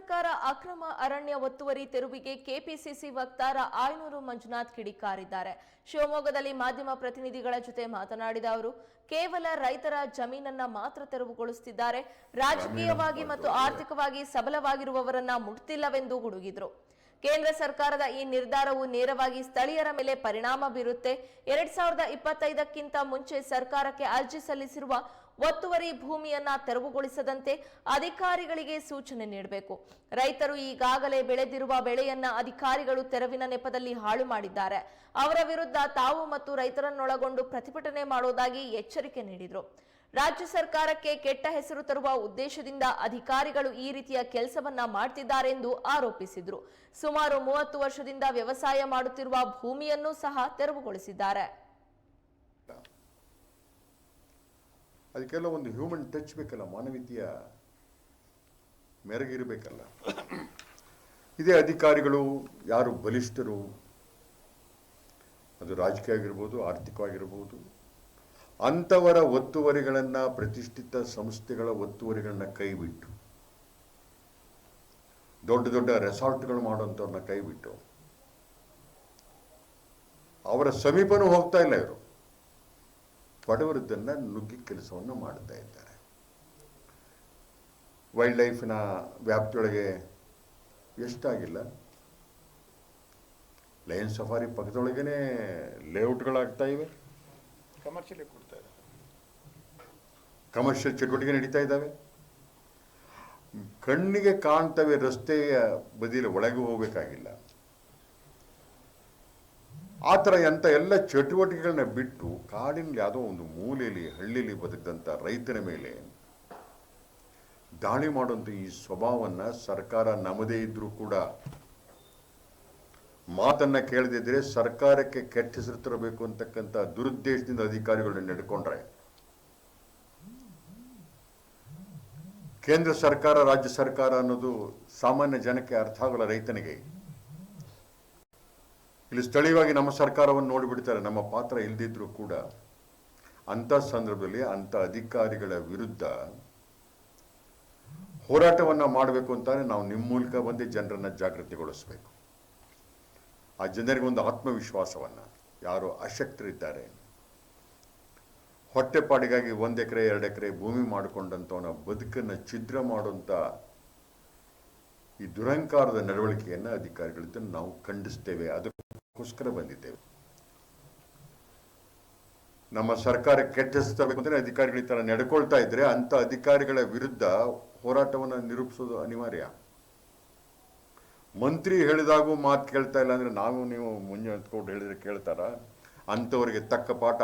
ಸರ್ಕಾರ ಅಕ್ರಮ ಅರಣ್ಯ ಒತ್ತುವರಿ ತೆರವಿಗೆ ಕೆಪಿಸಿಸಿ ವಕ್ತಾರ ಆಯನೂರು ಮಂಜುನಾಥ್ ಕಿಡಿಕಾರಿದ್ದಾರೆ. ಶಿವಮೊಗ್ಗದಲ್ಲಿ ಮಾಧ್ಯಮ ಪ್ರತಿನಿಧಿಗಳ ಜೊತೆ ಮಾತನಾಡಿದ ಅವರು, ಕೇವಲ ರೈತರ ಜಮೀನನ್ನ ಮಾತ್ರ ತೆರವುಗೊಳಿಸುತ್ತಿದ್ದಾರೆ. ರಾಜಕೀಯವಾಗಿ ಮತ್ತು ಆರ್ಥಿಕವಾಗಿ ಸಬಲವಾಗಿರುವವರನ್ನ ಮುಟ್ತಿಲ್ಲವೆಂದು ಗುಡುಗಿದ್ರು. ಕೇಂದ್ರ ಸರ್ಕಾರದ ಈ ನಿರ್ಧಾರವು ನೇರವಾಗಿ ಸ್ಥಳೀಯರ ಮೇಲೆ ಪರಿಣಾಮ ಬೀರುತ್ತೆ. ಎರಡ್ ಸಾವಿರದ ಇಪ್ಪತ್ತೈದಕ್ಕಿಂತ ಮುಂಚೆ ಸರ್ಕಾರಕ್ಕೆ ಅರ್ಜಿ ಸಲ್ಲಿಸಿರುವ ಒತ್ತುವರಿ ಭೂಮಿಯನ್ನ ತೆರವುಗೊಳಿಸದಂತೆ ಅಧಿಕಾರಿಗಳಿಗೆ ಸೂಚನೆ ನೀಡಬೇಕು. ರೈತರು ಈಗಾಗಲೇ ಬೆಳೆದಿರುವ ಬೆಳೆಯನ್ನ ಅಧಿಕಾರಿಗಳು ತೆರವಿನ ನೆಪದಲ್ಲಿ ಹಾಳು ಮಾಡಿದ್ದಾರೆ. ಅವರ ವಿರುದ್ಧ ತಾವು ಮತ್ತು ರೈತರನ್ನೊಳಗೊಂಡು ಪ್ರತಿಭಟನೆ ಮಾಡೋದಾಗಿ ಎಚ್ಚರಿಕೆ ನೀಡಿದರು. ರಾಜ್ಯ ಸರ್ಕಾರಕ್ಕೆ ಕೆಟ್ಟ ಹೆಸರು ತರುವ ಉದ್ದೇಶದಿಂದ ಅಧಿಕಾರಿಗಳು ಈ ರೀತಿಯ ಕೆಲಸವನ್ನ ಮಾಡ್ತಿದ್ದಾರೆ ಎಂದು ಆರೋಪಿಸಿದ್ರು. ಸುಮಾರು ಮೂವತ್ತು ವರ್ಷದಿಂದ ವ್ಯವಸಾಯ ಮಾಡುತ್ತಿರುವ ಭೂಮಿಯನ್ನು ಸಹ ತೆರವುಗೊಳಿಸಿದ್ದಾರೆ. ಅದಕ್ಕೆಲ್ಲ ಒಂದು ಹ್ಯೂಮನ್ ಟಚ್ ಬೇಕಲ್ಲ, ಮಾನವೀಯತೆಯ ಮೆರಗಿರಬೇಕಲ್ಲ ಇದೇ ಅಧಿಕಾರಿಗಳು ಯಾರು ಬಲಿಷ್ಠರು, ಅದು ರಾಜಕೀಯ ಆಗಿರ್ಬೋದು ಆರ್ಥಿಕವಾಗಿರ್ಬೋದು, ಅಂಥವರ ಒತ್ತುವರಿಗಳನ್ನು ಪ್ರತಿಷ್ಠಿತ ಸಂಸ್ಥೆಗಳ ಒತ್ತುವರಿಗಳನ್ನ ಕೈಬಿಟ್ಟು, ದೊಡ್ಡ ದೊಡ್ಡ ರೆಸಾರ್ಟ್ಗಳು ಮಾಡುವಂಥವ್ರನ್ನ ಕೈಬಿಟ್ಟು, ಅವರ ಸಮೀಪನೂ ಹೋಗ್ತಾ ಇಲ್ಲ ಇವರು. ಬಡವರದ್ದನ್ನು ನುಗ್ಗಿ ಕೆಲಸವನ್ನು ಮಾಡುತ್ತಾ ಇದ್ದಾರೆ. ವೈಲ್ಡ್ ಲೈಫಿನ ವ್ಯಾಪ್ತಿಯೊಳಗೆ ಎಷ್ಟಾಗಿಲ್ಲ. ಲಯನ್ ಸಫಾರಿ ಪಕ್ಕದೊಳಗೇನೆ ಲೇಔಟ್ಗಳಾಗ್ತಾ ಇವೆ. ಕಮರ್ಷಿಯಲ್ ಕೊಡ್ತಾ ಇದೆ ಕಮರ್ಷಿಯಲ್ ಚಟುವಟಿಕೆ ನಡೀತಾ ಇದ್ದಾವೆ. ಕಣ್ಣಿಗೆ ಕಾಣ್ತವೆ ರಸ್ತೆಯ ಬದಿಯಲ್ಲಿ ಒಳಗೆ ಹೋಗಬೇಕಾಗಿಲ್ಲ. ಆ ಥರ ಎಂಥ ಎಲ್ಲ ಚಟುವಟಿಕೆಗಳನ್ನ ಬಿಟ್ಟು ಕಾಡಿನಲ್ಲಿ ಯಾವುದೋ ಒಂದು ಮೂಲೆಯಲ್ಲಿ, ಹಳ್ಳಿಯಲ್ಲಿ ಬದುಕಿದಂಥ ರೈತನ ಮೇಲೆ ದಾಳಿ ಮಾಡುವಂಥ ಈ ಸ್ವಭಾವವನ್ನು ಸರ್ಕಾರ ನಮ್ಮದೇ ಇದ್ದರೂ ಕೂಡ ಮಾತನ್ನು ಕೇಳದಿದ್ದರೆ ಸರ್ಕಾರಕ್ಕೆ ಕೆಟ್ಟ ಹೆಸರು ತರಬೇಕು ಅಂತಕ್ಕಂಥ ದುರುದ್ದೇಶದಿಂದ ಅಧಿಕಾರಿಗಳನ್ನ ನಡ್ಕೊಂಡ್ರೆ ಕೇಂದ್ರ ಸರ್ಕಾರ, ರಾಜ್ಯ ಸರ್ಕಾರ ಅನ್ನೋದು ಸಾಮಾನ್ಯ ಜನಕ್ಕೆ ಅರ್ಥ ಆಗಲ್ಲ ರೈತನಿಗೆ. ಇಲ್ಲಿ ಸ್ಥಳೀಯವಾಗಿ ನಮ್ಮ ಸರ್ಕಾರವನ್ನು ನೋಡಿಬಿಡ್ತಾರೆ. ನಮ್ಮ ಪಾತ್ರ ಇಲ್ದಿದ್ರು ಕೂಡ ಅಂಥ ಸಂದರ್ಭದಲ್ಲಿ ಅಂಥ ಅಧಿಕಾರಿಗಳ ವಿರುದ್ಧ ಹೋರಾಟವನ್ನ ಮಾಡಬೇಕು ಅಂತಾನೆ ನಾವು ನಿಮ್ಮ ಮೂಲಕ ಬಂದು ಜನರನ್ನ ಜಾಗೃತಿಗೊಳಿಸಬೇಕು. ಆ ಜನರಿಗೆ ಒಂದು ಆತ್ಮವಿಶ್ವಾಸವನ್ನ, ಯಾರು ಅಶಕ್ತರಿದ್ದಾರೆ. ಹೊಟ್ಟೆಪಾಡಿಗಾಗಿ ಒಂದು ಎಕರೆ, ಎರಡು ಎಕರೆ ಭೂಮಿ ಮಾಡಿಕೊಂಡಂಥವನ ಬದುಕನ್ನು ಛಿದ್ರ ಮಾಡುವಂಥ ಈ ದುರಂಕಾರದ ನಡವಳಿಕೆಯನ್ನು ಅಧಿಕಾರಿಗಳಿಂದ ನಾವು ಖಂಡಿಸ್ತೇವೆ. ಅದಕ್ಕೋಸ್ಕರ ಬಂದಿದ್ದೇವೆ. ನಮ್ಮ ಸರ್ಕಾರ ಕೆಟ್ಟ ಹೆಸರು ಅಧಿಕಾರಿಗಳ ಥರ ನಡ್ಕೊಳ್ತಾ ಇದ್ರೆ ಅಂತ ಅಧಿಕಾರಿಗಳ ವಿರುದ್ಧ ಹೋರಾಟವನ್ನು ನಿರೂಪಿಸೋದು ಅನಿವಾರ್ಯ. ಮಂತ್ರಿ ಹೇಳಿದಾಗೂ ಮಾತು ಕೇಳ್ತಾ ಇಲ್ಲ ಅಂದ್ರೆ ನಾವು ನೀವು ಮುಂಜಾನೆ ಹತ್ಕೊಂಡು ಹೇಳಿದ್ರೆ ಕೇಳ್ತಾರ? ಅಂಥವರಿಗೆ ತಕ್ಕ ಪಾಠ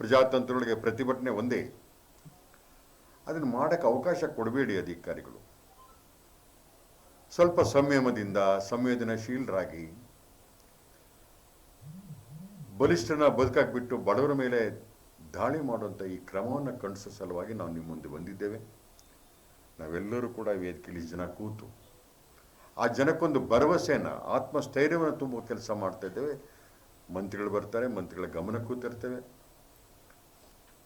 ಪ್ರಜಾತಂತ್ರಗಳಿಗೆ ಪ್ರತಿಭಟನೆ ಒಂದೇ. ಅದನ್ನು ಮಾಡಕ್ಕೆ ಅವಕಾಶ ಕೊಡಬೇಡಿ ಅಧಿಕಾರಿಗಳು. ಸ್ವಲ್ಪ ಸಂಯಮದಿಂದ ಸಂವೇದನಾಶೀಲರಾಗಿ ಬಲಿಷ್ಠನ ಬದುಕಾಕ್ಬಿಟ್ಟು ಬಿಟ್ಟು ಬಡವರ ಮೇಲೆ ದಾಳಿ ಮಾಡುವಂಥ ಈ ಕ್ರಮವನ್ನು ಖಂಡಿಸೋ ಸಲುವಾಗಿ ನಾವು ನಿಮ್ಮ ಮುಂದೆ ಬಂದಿದ್ದೇವೆ. ನಾವೆಲ್ಲರೂ ಕೂಡ ವೇದಿಕೆಯಲ್ಲಿ ಜನ ಕೂತು ಆ ಜನಕ್ಕೊಂದು ಭರವಸೆಯನ್ನು, ಆತ್ಮಸ್ಥೈರ್ಯವನ್ನು ತುಂಬುವ ಕೆಲಸ ಮಾಡ್ತಾ ಇದ್ದೇವೆ. ಮಂತ್ರಿಗಳು ಬರ್ತಾರೆ, ಮಂತ್ರಿಗಳ ಗಮನಕ್ಕೂ ಕೂತಿರ್ತೇವೆ.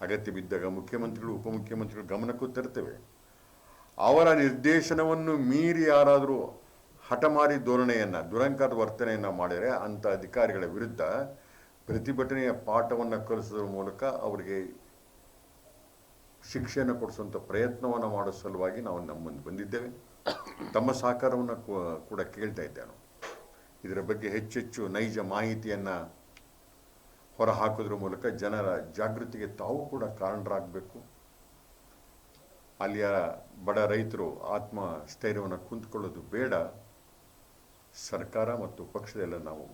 ಅಗತ್ಯ ಬಿದ್ದಾಗ ಮುಖ್ಯಮಂತ್ರಿಗಳು, ಉಪಮುಖ್ಯಮಂತ್ರಿಗಳು ಗಮನಕ್ಕೂ ಕೂತಿರ್ತೇವೆ. ಅವರ ನಿರ್ದೇಶನವನ್ನು ಮೀರಿ ಯಾರಾದರೂ ಹಠಮಾರಿ ಧೋರಣೆಯನ್ನು ದುರಂಕಾರದ ವರ್ತನೆಯನ್ನು ಮಾಡಿದರೆ ಅಂಥ ಅಧಿಕಾರಿಗಳ ವಿರುದ್ಧ ಪ್ರತಿಭಟನೆಯ ಪಾಠವನ್ನು ಕಲಿಸೋದ್ರ ಮೂಲಕ ಅವರಿಗೆ ಶಿಕ್ಷೆಯನ್ನು ಕೊಡಿಸುವಂಥ ಪ್ರಯತ್ನವನ್ನು ಮಾಡೋ ಸಲುವಾಗಿ ನಾವು ನಮ್ಮ ಬಂದಿದ್ದೇವೆ. ತಮ್ಮ ಸಹಕಾರವನ್ನು ಕೂಡ ಕೇಳ್ತಾ ಇದ್ದೇನೆ ಇದರ ಬಗ್ಗೆ ಹೆಚ್ಚೆಚ್ಚು ನೈಜ ಮಾಹಿತಿಯನ್ನು ಹೊರಹಾಕೋದ್ರ ಮೂಲಕ ಜನರ ಜಾಗೃತಿಗೆ ತಾವು ಕೂಡ ಕಾರಣರಾಗಬೇಕು. ಅಲ್ಲಿಯ ಬಡ ರೈತರು ಆತ್ಮ ಸ್ಥೈರ್ಯವನ್ನು ಕುಂತ್ಕೊಳ್ಳೋದು ಬೇಡ. ಸರ್ಕಾರ ಮತ್ತು ಪಕ್ಷದೆಲ್ಲ ನಾವು